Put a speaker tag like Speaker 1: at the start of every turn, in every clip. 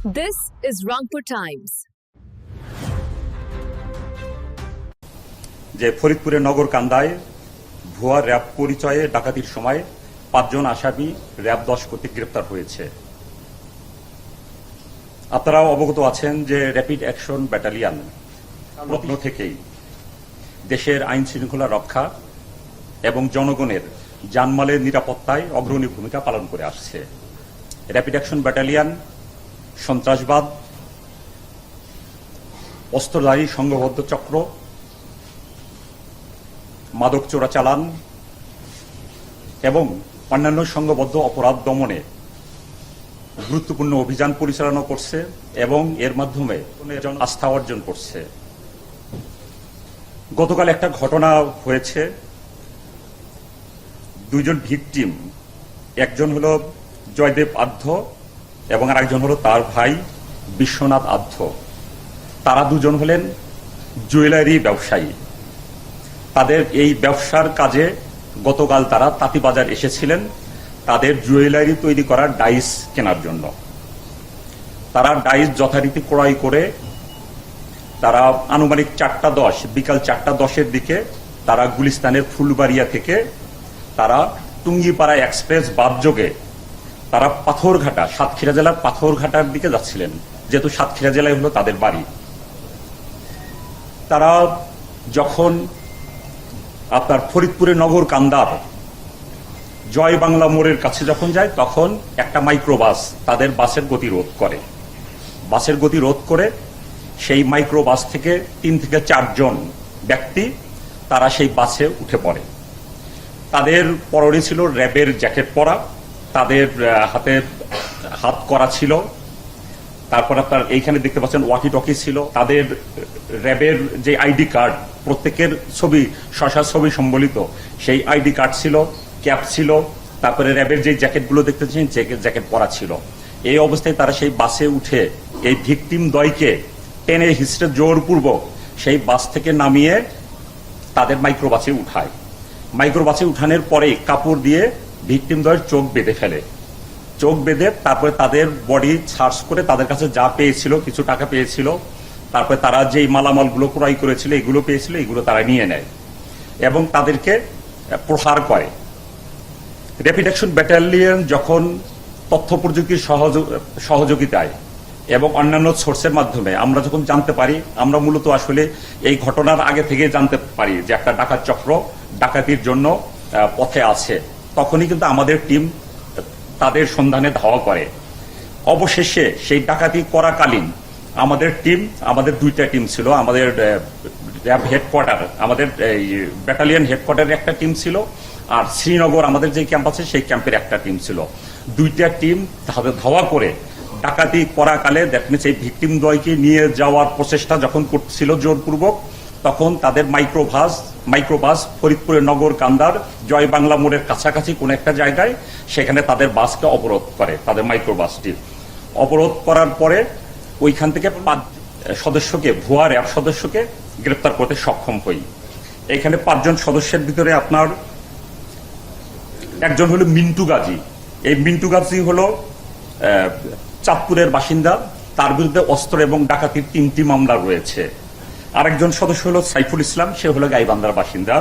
Speaker 1: This is Rangpur Times.
Speaker 2: যে ফরিদপুরের নগর কান্দায় ভুয়া র্যাব পরিচয়ে ডাকাতির সময় পাঁচজন আসামি র্যাব দশ কর্তৃক গ্রেপ্তার হয়েছে আপনারাও অবগত আছেন যে র্যাপিড অ্যাকশন ব্যাটালিয়ন প্রত্ন থেকেই দেশের আইন শৃঙ্খলা রক্ষা এবং জনগণের জানমালের নিরাপত্তায় অগ্রণী ভূমিকা পালন করে আসছে র্যাপিড অ্যাকশন ব্যাটালিয়ন সন্ত্রাসবাদ, অস্ত্রধারী সংঘবদ্ধ চক্র, মাদক চোরাচালান এবং অন্যান্য সংঘবদ্ধ অপরাধ দমনে গুরুত্বপূর্ণ অভিযান পরিচালনা করছে এবং এর মাধ্যমে আস্থা অর্জন করছে। গতকাল একটা ঘটনা হয়েছে। দুইজন ভিকটিম, একজন হলো জয়দেব আধ্য এবং আরেকজন হলো তার ভাই বিশ্বনাথ আধ্য। তারা দুজন হলেন জুয়েলারি ব্যবসায়ী। তাদের এই ব্যবসার কাজে গতকাল তারা তাঁতিবাজার এসেছিলেন তাদের জুয়েলারি তৈরি করার ডাইস কেনার জন্য। তারা ডাইস যথারীতি ক্রয় করে তারা আনুমানিক চারটা দশ, বিকাল চারটা দশের দিকে তারা গুলিস্তানের ফুলবাড়িয়া থেকে তারা টুঙ্গিপাড়া এক্সপ্রেস বাদযোগে তারা পাথরঘাটা, সাতক্ষীরা জেলার পাথরঘাটার দিকে যাচ্ছিলেন। যেহেতু সাতক্ষীরা জেলায় হলো তাদের বাড়ি। তারা যখন আপনার ফরিদপুরের নগর কান্দার জয় বাংলা মোড়ের কাছে যখন যায়, তখন একটা মাইক্রোবাস তাদের বাসের গতি রোধ করে। বাসের গতি রোধ করে সেই মাইক্রোবাস থেকে তিন থেকে চারজন ব্যক্তি তারা সেই বাসে উঠে পড়ে। তাদের পরনে ছিল র্যাবের জ্যাকেট পরা। তাদের হাতে হাত করা ছিল। তারপর আপনার এইখানে দেখতে পাচ্ছেন ওয়াকি টকি ছিল। তাদের র্যাবের যে আইডি কার্ড, প্রত্যেকের ছবি শশা ছবি সম্বলিত, সেই আইডি কার্ড ছিল, ক্যাপ ছিল। তারপরে র্যাবের যে জ্যাকেটগুলো দেখতে পাচ্ছেন জ্যাকেট পরা ছিল। এই অবস্থায় তারা সেই বাসে উঠে এই ভিকটিম দয়কে টেনে হিস্ট্রে জোরপূর্বক সেই বাস থেকে নামিয়ে তাদের মাইক্রোবাসে উঠায়। মাইক্রোবাসে উঠানোর পরেই কাপড় দিয়ে ভিকটিম চোখ বেঁধে ফেলে। চোখ বেঁধে তারপরে তাদের বডি সার্চ করে তাদের কাছে যা পেয়েছিল, কিছু টাকা পেয়েছিল, তারপরে তারা যেই মালামালগুলো ক্রয় করেছিল, এগুলো পেয়েছিল, এগুলো তারা নিয়ে নেয় এবং তাদেরকে প্রহার করে। র্যাপিড অ্যাকশন ব্যাটালিয়ন যখন তথ্য প্রযুক্তির সহযোগ- সহযোগিতায় এবং অন্যান্য সোর্সের মাধ্যমে, আমরা যখন জানতে পারি, আমরা মূলত আসলে এই ঘটনার আগে থেকে জানতে পারি যে একটা ডাকাত চক্র ডাকাতির জন্য পথে আছে। তখনই কিন্তু আমাদের টিম তাদের সন্ধানে ধাওয়া করে। অবশেষে সেই ডাকাতি করাকালীন আমাদের টিম, আমাদের দুইটা টিম ছিল, আমাদের র্যাব হেডকোয়ার্টার, আমাদের ব্যাটালিয়ন হেডকোয়ার্টারের একটা টিম ছিল, আর শ্রীনগর আমাদের যে ক্যাম্প আছে, সেই ক্যাম্পের একটা টিম ছিল। দুইটা টিম ধাওয়া করে ডাকাতি করাকালে দ্যাট মিনস এই ভিকটিম দয়কে নিয়ে যাওয়ার প্রচেষ্টা যখন করছিল জোরপূর্বক, তখন তাদের মাইক্রোভাস মাইক্রোবাস ফরিদপুরের নগর কান্দার জয় বাংলা মোড়ের কাছাকাছি কোন একটা জায়গায় সেখানে তাদের বাসকে অবরোধ করে, তাদের মাইক্রোবাসটি অবরোধ করার পরে ওইখান থেকে পাঁচ সদস্যকে, ভুয়া র্যাব সদস্যকে গ্রেপ্তার করতে সক্ষম হই। এখানে পাঁচজন সদস্যের ভিতরে আপনার একজন হলো মিন্টু গাজী। এই মিন্টু গাজী হলো চাঁদপুরের বাসিন্দা। তার বিরুদ্ধে অস্ত্র এবং ডাকাতির তিনটি মামলা রয়েছে। আরেকজন সদস্য হলো সাইফুল ইসলাম, সে হলো গাইবান্ধার বাসিন্দা।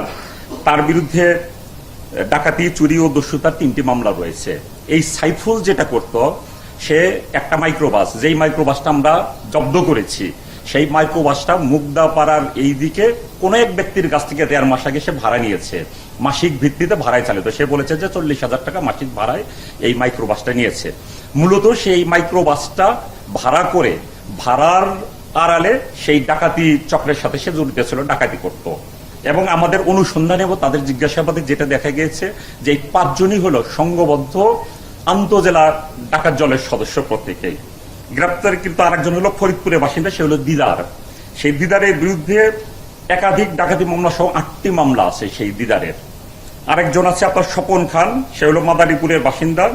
Speaker 2: তার বিরুদ্ধে ডাকাতি, চুরি ও দস্যুতার তিনটি মামলা রয়েছে। এই সাইফুল যেটা করত, সে একটা মাইক্রোবাস যেই মাইক্রোবাসটা আমরা জব্দ করেছি, সেই মাইক্রোবাসটা মুগদাপাড়ার এই দিকে কোন এক ব্যক্তির কাছ থেকে দেড় মাস আগে সে ভাড়া নিয়েছে। মাসিক ভিত্তিতে ভাড়ায় চালিত। সে বলেছে যে চল্লিশ হাজার টাকা মাসিক ভাড়ায় এই মাইক্রোবাসটা নিয়েছে। মূলত সেই মাইক্রোবাসটা ভাড়া করে, ভাড়ার আড়ালে সেই ডাকাতি চক্রের সাথে সে জড়িত ছিল, ডাকাতি করত। এবং আমাদের অনুসন্ধানে এবং তাদের জিজ্ঞাসাবাদে যেটা দেখা গিয়েছে যে এই পাঁচজনই হলো সংঘবদ্ধ আন্তজেলা ডাকাত জলের সদস্য প্রত্যেকেই। গ্রেপ্তার কিন্তু আরেকজন হলো ফরিদপুরের বাসিন্দা, সে হলো দিদার। সেই দিদারের বিরুদ্ধে একাধিক ডাকাতি মামলা সহ আটটি মামলা আছে সেই দিদারের। আরেকজন আছে আপনার স্বপন খান, সে হলো মাদারীপুরের বাসিন্দা।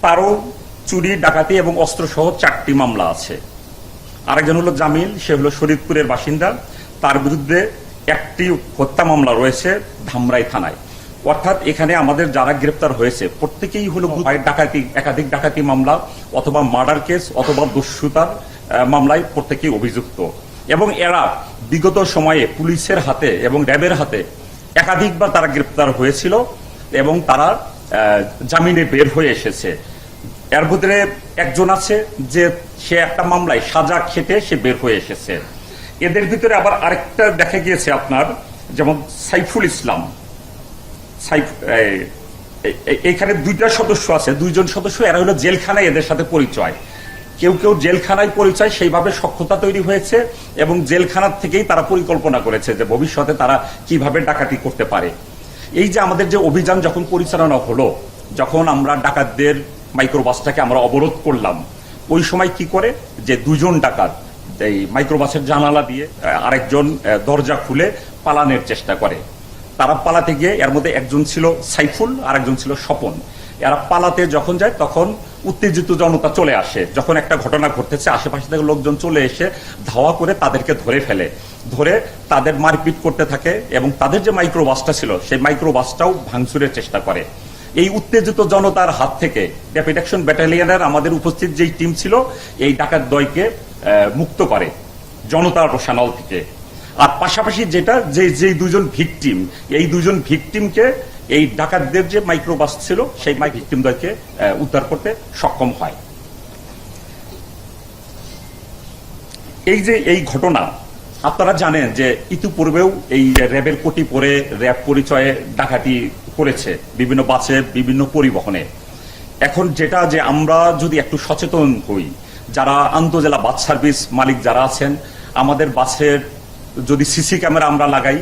Speaker 2: তারও চুরি, ডাকাতি এবং অস্ত্র সহ চারটি মামলা আছে। আরেকজন হলো জামিল, সে হলো শরীদপুরের বাসিন্দা। তার বিরুদ্ধে একটি হত্যা মামলা রয়েছে ধামরাই থানায়। অর্থাৎ এখানে আমাদের যারা গ্রেপ্তার হয়েছে, প্রত্যেকেই হলো ডাকাতি, একাধিক ডাকাতি মামলা অথবা মার্ডার কেস অথবা দস্যুতার মামলায় প্রত্যেকেই অভিযুক্ত। এবং এরা বিগত সময়ে পুলিশের হাতে এবং র্যাবের হাতে একাধিকবার তারা গ্রেপ্তার হয়েছিল এবং তারা জামিনে বের হয়ে এসেছে। এর ভিতরে একজন আছে যে সে একটা মামলায় সাজা খেতে সে বের হয়ে এসেছে। এদের ভিতরে আবার আরেকটা দেখা গিয়েছে আপনার, যেমন সাইফুল ইসলাম। এই- দুইটা সদস্য আছে, দুইজন সদস্য, এরা হলো জেলখানায় এদের সাথে পরিচয়। কেউ কেউ জেলখানায় পরিচয়, সেইভাবে সক্ষতা তৈরি হয়েছে এবং জেলখানার থেকেই তারা পরিকল্পনা করেছে যে ভবিষ্যতে তারা কীভাবে ডাকাতি করতে পারে। এই যে আমাদের যে অভিযান যখন পরিচালনা হলো, যখন আমরা ডাকাতদের মাইক্রোবাসটাকে আমরা অবরোধ করলাম, ওই সময় কি করে? যে দুজন ডাকাত এই মাইক্রোবাসের জানালা দিয়ে আরেকজন দরজা খুলে পালানোর চেষ্টা করে। তারা পালাতে গিয়ে এর মধ্যে একজন ছিল সাইফুল আর একজন ছিল স্বপন। এরা পালাতে যখন যায়, তখন উত্তেজিত জনতা চলে আসে। যখন একটা ঘটনা ঘটতেছে, আশেপাশে থেকে লোকজন চলে এসে ধাওয়া করে তাদেরকে ধরে ফেলে। ধরে তাদের মারপিট করতে থাকে এবং তাদের যে মাইক্রোবাসটা ছিল, সেই মাইক্রোবাসটাও ভাঙচুরের চেষ্টা করে। এই উত্তেজিত জনতার হাত থেকে র্যাপিড অ্যাকশন ব্যাটালিয়নের আমাদের উপস্থিত যেই টিম ছিল, এই ডাকাত দয়কে মুক্ত করে জনতার রোশানল থেকে। আর পাশাপাশি যেটা, যে যে দুজন ভিকটিম, এই দুজন ভিকটিমকে, এই ডাকাতদের যে মাইক্রোবাস ছিল, সেই মাই ভিকটিমদেরকে উদ্ধার করতে সক্ষম হয়। এই যে, এই ঘটনা, আপনারা জানেন যে ইতিপূর্বেও এই র্যাবের কোটি পরে র্যাব পরিচয়ে ডাকাতি করেছে বিভিন্ন বাসে, বিভিন্ন পরিবহনে। এখন যেটা যে আমরা যদি একটু সচেতন হই, যারা আন্তজেলা বাস সার্ভিস মালিক যারা আছেন, আমাদের বাসের যদি সিসি ক্যামেরা আমরা লাগাই,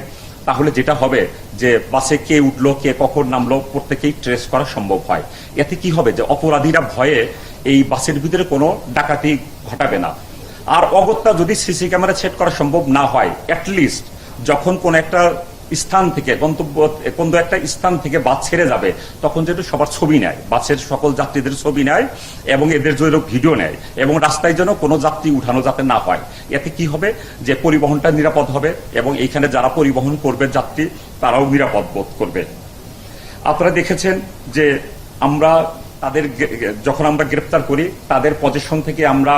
Speaker 2: তাহলে যেটা হবে যে বাসে কে উঠল, কে কখন নামলো, প্রত্যেকেই ট্রেস করা সম্ভব হয়। এতে কি হবে যে অপরাধীরা ভয়ে এই বাসের ভিতরে কোনো ডাকাতি ঘটাবে না। আর অগত্যা যদি সিসি ক্যামেরা সেট করা সম্ভব না হয় অ্যাটলিস্ট যখন কোন একটা স্থান থেকে, গন্তব্য, কোন একটা স্থান থেকে বাস ছেড়ে যাবে, তখন যেহেতু সবার ছবি নেয়, বাসের সকল যাত্রীদের ছবি নেয় এবং এদের জন্য ভিডিও নেয় এবং রাস্তায় যেন কোনো যাত্রী উঠানো যাতে না হয় এতে কি হবে? যে পরিবহনটা নিরাপদ হবে এবং এইখানে যারা পরিবহন করবে যাত্রী, তারাও নিরাপদ বোধ করবে। আপনারা দেখেছেন যে আমরা তাদের যখন আমরা গ্রেপ্তার করি, তাদের পজিশন থেকে আমরা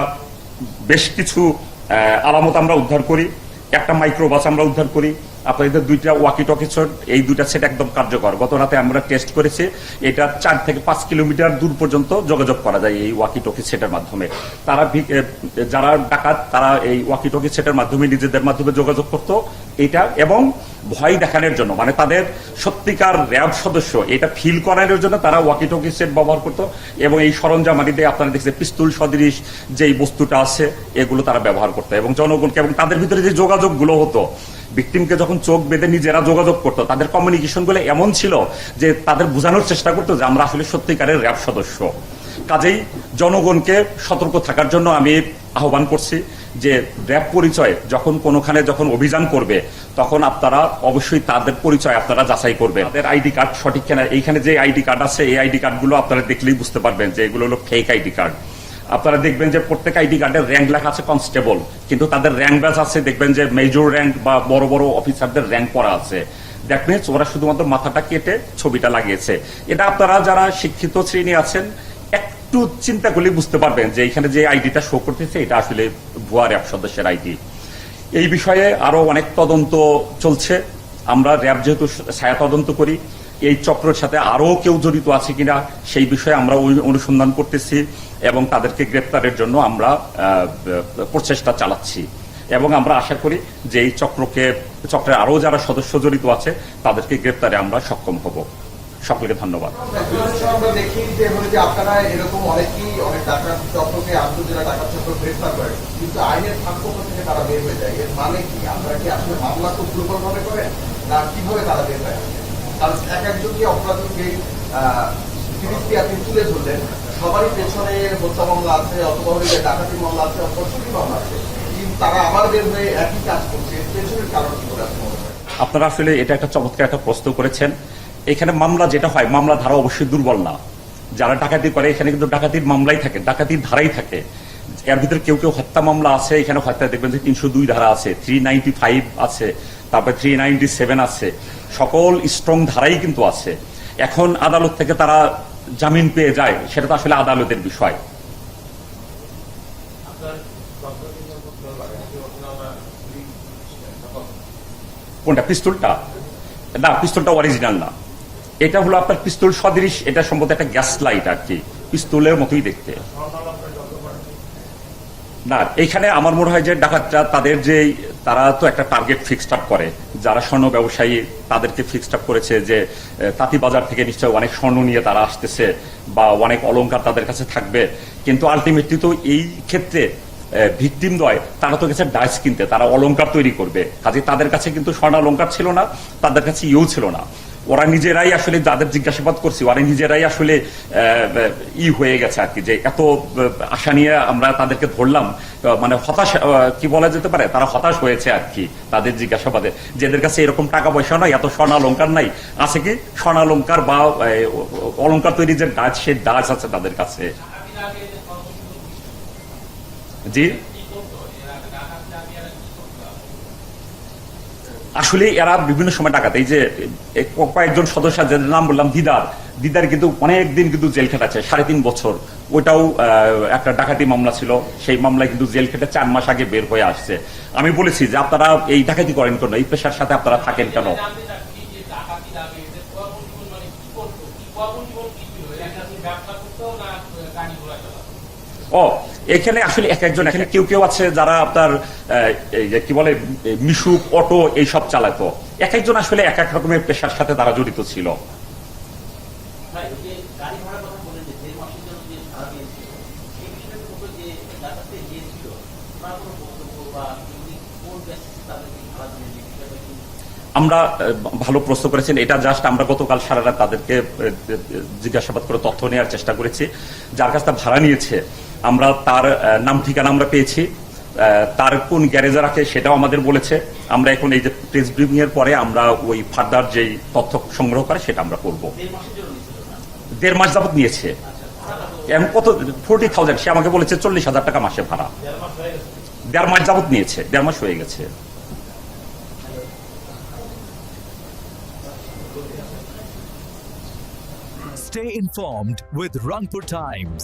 Speaker 2: বেশ কিছু আলামত আমরা উদ্ধার করি। একটা মাইক্রোবাস আমরা উদ্ধার করি। আপনাদের দুইটা ওয়াকি টকি সেট এই দুইটা সেট একদম কার্যকর। গত রাতে আমরা টেস্ট করেছি, এটা চার থেকে পাঁচ কিলোমিটার দূর পর্যন্ত যোগাযোগ করা যায় এই ওয়াকি টকি সেটের মাধ্যমে। তারা যারা ডাকাত, তারা এই ওয়াকি টকি সেটের মাধ্যমে নিজেদের মাধ্যমে যোগাযোগ করতো। এটা এবং ভয় দেখানোর জন্য মানে তাদের সত্যিকার র্যাব সদস্য, এটা ফিল করানোর জন্য তারা ওয়াকি টকি সেট ব্যবহার করতো এবং এই সরঞ্জামারিতে আপনারা দেখছেন, পিস্তুল, সদৃশ যেই বস্তুটা আছে, এগুলো তারা ব্যবহার করতো এবং জনগণকে এবং তাদের ভিতরে যে যোগাযোগগুলো হতো ভিকটিমকে যখন চোখ বেঁধে নিজেরা যোগাযোগ করতো, তাদের কমিউনিকেশনগুলো এমন ছিল যে তাদের বোঝানোর চেষ্টা করতো যে আমরা আসলে সত্যিকারের র্যাব সদস্য। কাজেই জনগণকে সতর্ক থাকার জন্য আমি আহ্বান করছি যে র্যাব পরিচয় যখন কোনোখানে যখন অভিযান করবে, তখন আপনারা অবশ্যই তাদের পরিচয় আপনারা যাচাই করবেন। তাদের আইডি কার্ড সঠিক কেনা, এইখানে যে আইডি কার্ড আছে, এই আইডি কার্ডগুলো আপনারা দেখলেই বুঝতে পারবেন যে এগুলো হলো ফেক আইডি কার্ড। আপনারা দেখবেন যে প্রত্যেক আইডি কার্ডের র্যাঙ্ক লেখা আছে কনস্টেবল কিন্তু তাদের র্যাঙ্ক ব্যাচ আছে, দেখবেন যে মেজর র্যাঙ্ক বা বড় বড় অফিসারদের র্যাঙ্ক করা আছে। দ্যাট মিনস ওরা শুধুমাত্র মাথাটা কেটে ছবিটা লাগিয়েছে। এটা আপনারা যারা শিক্ষিত শ্রেণি আছেন একটু চিন্তা করলে বুঝতে পারবেন যে এখানে যে আইডিটা শো করতেছে, এটা আসলে ভুয়া র্যাব সদস্যের আইডি। এই বিষয়ে আরও অনেক তদন্ত চলছে। আমরা র্যাব যেহেতু ছায়া তদন্ত করি, এই চক্রের সাথে আরও কেউ জড়িত আছে কিনা, সেই বিষয়ে আমরা অনুসন্ধান করতেছি এবং তাদেরকে গ্রেপ্তারের জন্য আমরা প্রচেষ্টা চালাচ্ছি। এবং আমরা আশা করি যে এই চক্রকে, চক্রের আরও যারা সদস্য জড়িত আছে, তাদেরকে গ্রেপ্তারে আমরা সক্ষম হব। সকলকে ধন্যবাদ।
Speaker 3: আমরা দেখি যে যে আপনারা এরকম অনেকেই অনেক ডাকাত চক্রকে আন্তর্জেলা ডাকাত চক্র গ্রেফতার করে কিন্তু আইনের ফাঁকপক্ষ থেকে তারা বের হয়ে যায়। এর মানে কি? আপনারা কি আসলে মামলা খুব দুর্বল করেন? না কীভাবে তারা বের হয়ে? কারণ এক একজনকে অপরাধী যে আপনি তুলে ধরলেন সবারই পেছনে হত্যা মামলা আছে অথবা হলে ডাকাতি মামলা আছে অথবা চুরি মামলা আছে কিন্তু তারা আবার বের হয়ে একই কাজ করছে। পেছনের কারণ কি করে আপনি করেন?
Speaker 2: আপনারা আসলে এটা একটা চমৎকার একটা প্রশ্ন করেছেন। এখানে মামলা যেটা হয়, মামলা ধারা অবশ্যই দুর্বল না। যারা ডাকাতি করে, এখানে কিন্তু ডাকাতির মামলাই থাকে, ডাকাতির ধারাই থাকে। এর ভিতরে কেউ কেউ হত্যা মামলা আছে, এখানে হত্যা দেখবেন যে তিনশো দুই ধারা আছে থ্রি নাইনটি ফাইভ আছে, তারপরে থ্রি নাইনটি সেভেন আছে। সকল স্ট্রং ধারাই কিন্তু আছে। এখন আদালত থেকে তারা জামিন পেয়ে যায়, সেটা তো আসলে আদালতের বিষয়। কোনটা, পিস্তলটা? না, পিস্তলটা অরিজিনাল না। এটা হলো আপনার পিস্তল সদৃশ, এটা সম্ভবত একটা গ্যাস লাইট আর কি পিস্তলের মতোই দেখতে। না, এখানে আমার মনে হয় যে ডাকাতরা তাদের যে, তারা তো একটা টার্গেট ফিক্সড আপ করে। যারা স্বর্ণ ব্যবসায়ী, তাদেরকে ফিক্সড আপ করেছে যে তাঁতি বাজার থেকে নিশ্চয় অনেক স্বর্ণ নিয়ে তারা আসতেছে বা অনেক অলংকার তাদের কাছে থাকবে। কিন্তু আলটিমেটলি তো এই ক্ষেত্রে ভিকটিম দয় তারা তো গেছে ডাইস কিনতে, তারা অলঙ্কার তৈরি করবে। কাজে তাদের কাছে কিন্তু স্বর্ণ অলংকার ছিল না, তাদের কাছে ইউ ছিল না। ওরা নিজেরাই আসলে যাদের জিজ্ঞাসাবাদ করছি ওরা নিজেরাই আসলে ই হয়ে গেছে আর কি যে এত আশা নিয়ে আমরা তাদেরকে ধরলাম। মানে হতাশ কি বলা যেতে পারে? তারা হতাশ হয়েছে আর কি তাদের জিজ্ঞাসাবাদে। যাদের কাছে এরকম টাকা পয়সা নাই এত স্বর্ণ অলংকার নাই। আছে কি? স্বর্ণ অলংকার বা আহ, অলংকার তৈরি যে ডাচ সেই ডাচ আছে তাদের কাছে। জি? আসলে এরা বিভিন্ন সময় ডাকাত। এই যে কয়েকজন সদস্য যাদের নাম বললাম দিদার। দিদার কিন্তু অনেক দিন কিন্তু জেল খেটাচ্ছে সাড়ে তিন বছর। ওইটাও আহ, একটা ডাকাতি মামলা ছিল। সেই মামলায় কিন্তু জেল খেটে চার মাস আগে বের হয়ে আসছে। আমি বলেছি যে আপনারা এই ডাকাতি করেন কেন? এই পেশার সাথে আপনারা থাকেন কেন? ও এখানে আসলে এক একজন এখানে কেউ কেউ আছে যারা আপনার কি বলে মিশুক অটো এইসব চালাতো। এক একজন আসলে এক এক রকমের পেশার সাথে তারা জড়িত ছিল। আমরা ভালো প্রশ্ন করেছেন। এটা জাস্ট আমরা গতকাল সারা রাত তাদেরকে জিজ্ঞাসাবাদ করে তথ্য নেওয়ার চেষ্টা করেছি। যার কাছ ভাড়া নিয়েছে আমরা তার নাম ঠিকানা আমরা পেয়েছি। তার কোন গ্যারেজে রাখে সেটাও আমাদের বলেছে। আমরা এখন এই যে প্রেস ব্রিফিং এর পরে আমরা ওই ফার্দার যেই তথ্য সংগ্রহ করে সেটা আমরা করব। দেড় মাস যাবত নিয়েছে। এখন কত ফোরটি থাউজেন্ড সে আমাকে বলেছে চল্লিশ হাজার টাকা মাসে ভাড়া। দেড় মাস যাবত নিয়েছে দেড় মাস হয়ে গেছে।
Speaker 4: Stay informed with Rangpur Times.